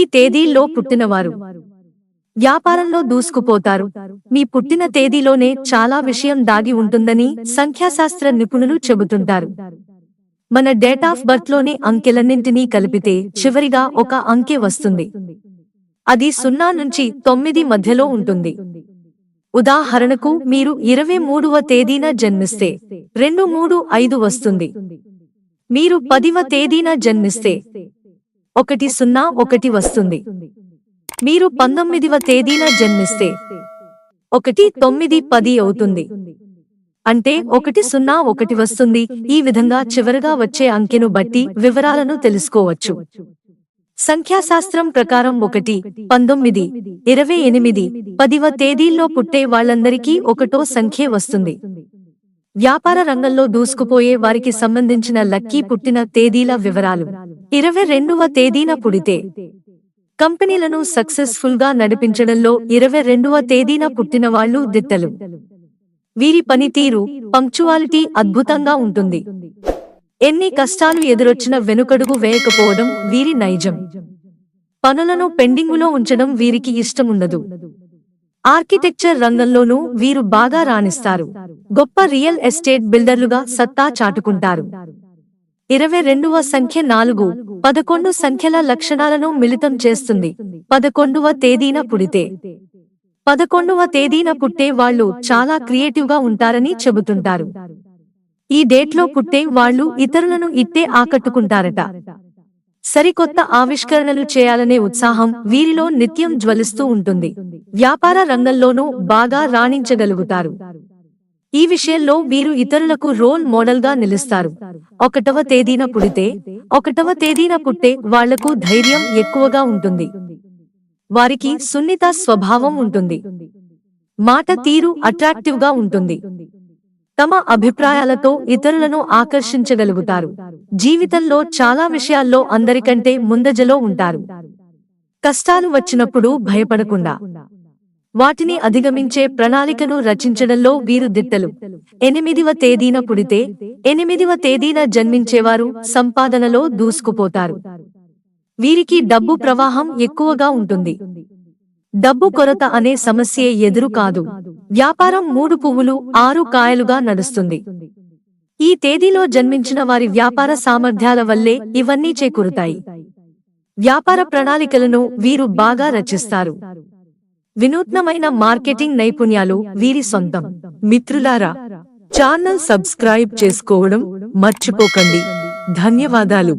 ఈ తేదీల్లో పుట్టినవారు. వ్యాపారంలో దూసుకుపోతారు. మీ పుట్టిన తేదీలోనే చాలా విషయం దాగి ఉంటుందని సంఖ్యాశాస్త్ర నిపుణులు చెబుతుంటారు. మన డేట్ ఆఫ్ బర్త్లోని అంకెలన్నింటినీ కలిపితే చివరిగా ఒక అంకె వస్తుంది. అది సున్నా నుంచి తొమ్మిది మధ్యలో ఉంటుంది. ఉదాహరణకు మీరు ఇరవై మూడవ తేదీన జన్మిస్తే రెండు మూడు ఐదు వస్తుంది. మీరు పదివ తేదీన జన్మిస్తే ఒకటి సున్నా ఒకటి వస్తుంది. మీరు పంతొమ్మిదివ తేదీన జన్మిస్తే ఒకటి తొమ్మిది పది అవుతుంది. అంటే ఒకటి సున్నా ఒకటి వస్తుంది. ఈ విధంగా చివరగా వచ్చే అంకెను బట్టి వివరాలను తెలుసుకోవచ్చు. సంఖ్యాశాస్త్రం ప్రకారం ఒకటి పంతొమ్మిది ఇరవై ఎనిమిది పదివ తేదీల్లో పుట్టే వాళ్ళందరికీ ఒకటో సంఖ్య వస్తుంది. వ్యాపార రంగంలో దూసుకుపోయే వారికి సంబంధించిన లక్కీ పుట్టిన తేదీల వివరాలు. ఇరవై రెండవ తేదీన పుడితే. కంపెనీలను సక్సెస్ఫుల్గా నడిపించడంలో ఇరవై రెండవ తేదీన పుట్టిన వాళ్ళు దిట్టలు. వీరి పనితీరు పంక్చువాలిటీ అద్భుతంగా ఉంటుంది. ఎన్ని కష్టాలు ఎదురొచ్చినా వెనుకడుగు వేయకపోవడం వీరి నైజం. పనులను పెండింగులో ఉంచడం వీరికి ఇష్టముండదు. ఆర్కిటెక్చర్ రంగంలోనూ వీరు బాగా రాణిస్తారు. గొప్ప రియల్ ఎస్టేట్ బిల్డర్లుగా సత్తా చాటుకుంటారు. ఇరవై రెండవ సంఖ్య నాలుగు పదకొండు సంఖ్యల లక్షణాలను మిళితం చేస్తుంది. పదకొండవ తేదీన పుడితే. పదకొండవ తేదీన పుట్టే వాళ్ళు చాలా క్రియేటివ్గా ఉంటారని చెబుతుంటారు. ఈ డేట్లో పుట్టే వాళ్ళు ఇతరులను ఇట్టే ఆకట్టుకుంటారట. సరికొత్త ఆవిష్కరణలు చేయాలనే ఉత్సాహం వీరిలో నిత్యం జ్వలిస్తూ ఉంటుంది. వ్యాపార రంగంలోనూ బాగా రాణించగలుగుతారు. ఈ విషయంలో వీరు ఇతరులకు రోల్ మోడల్గా నిలుస్తారు. ఒకటవ తేదీన పుడితే ఒకటవ తేదీన పుట్టే వాళ్ళకు ధైర్యం ఎక్కువగా ఉంటుంది. వారికి సున్నిత స్వభావం ఉంటుంది. మాట తీరు అట్రాక్టివ్గా ఉంటుంది. తమ అభిప్రాయాలతో ఇతరులను ఆకర్షించగలుగుతారు. జీవితంలో చాలా విషయాల్లో అందరికంటే ముందజలో ఉంటారు. కష్టాలు వచ్చినప్పుడు భయపడకుండా. వాటిని అధిగమించే ప్రణాళికను రచించడంలో వీరు దిట్టలు. ఎనిమిదివ తేదీన పుడితే ఎనిమిదివ తేదీన జన్మించేవారు సంపాదనలో దూసుకుపోతారు. వీరికి డబ్బు ప్రవాహం ఎక్కువగా ఉంటుంది. డబ్బు కొరత అనే సమస్యే ఎదురు కాదు. వ్యాపారం మూడు పువ్వులు ఆరు కాయలుగా నడుస్తుంది. ఈ తేదీలో జన్మించిన వారి వ్యాపార సామర్థ్యాల వల్లే ఇవన్నీ చేకూరుతాయి. వ్యాపార ప్రణాళికలను వీరు బాగా రచిస్తారు. వినూత్నమైన మార్కెటింగ్ నైపుణ్యాలు వీరి సొంతం. మిత్రులారా ఛానల్ సబ్స్క్రైబ్ చేసుకోవడం మర్చిపోకండి. ధన్యవాదాలు.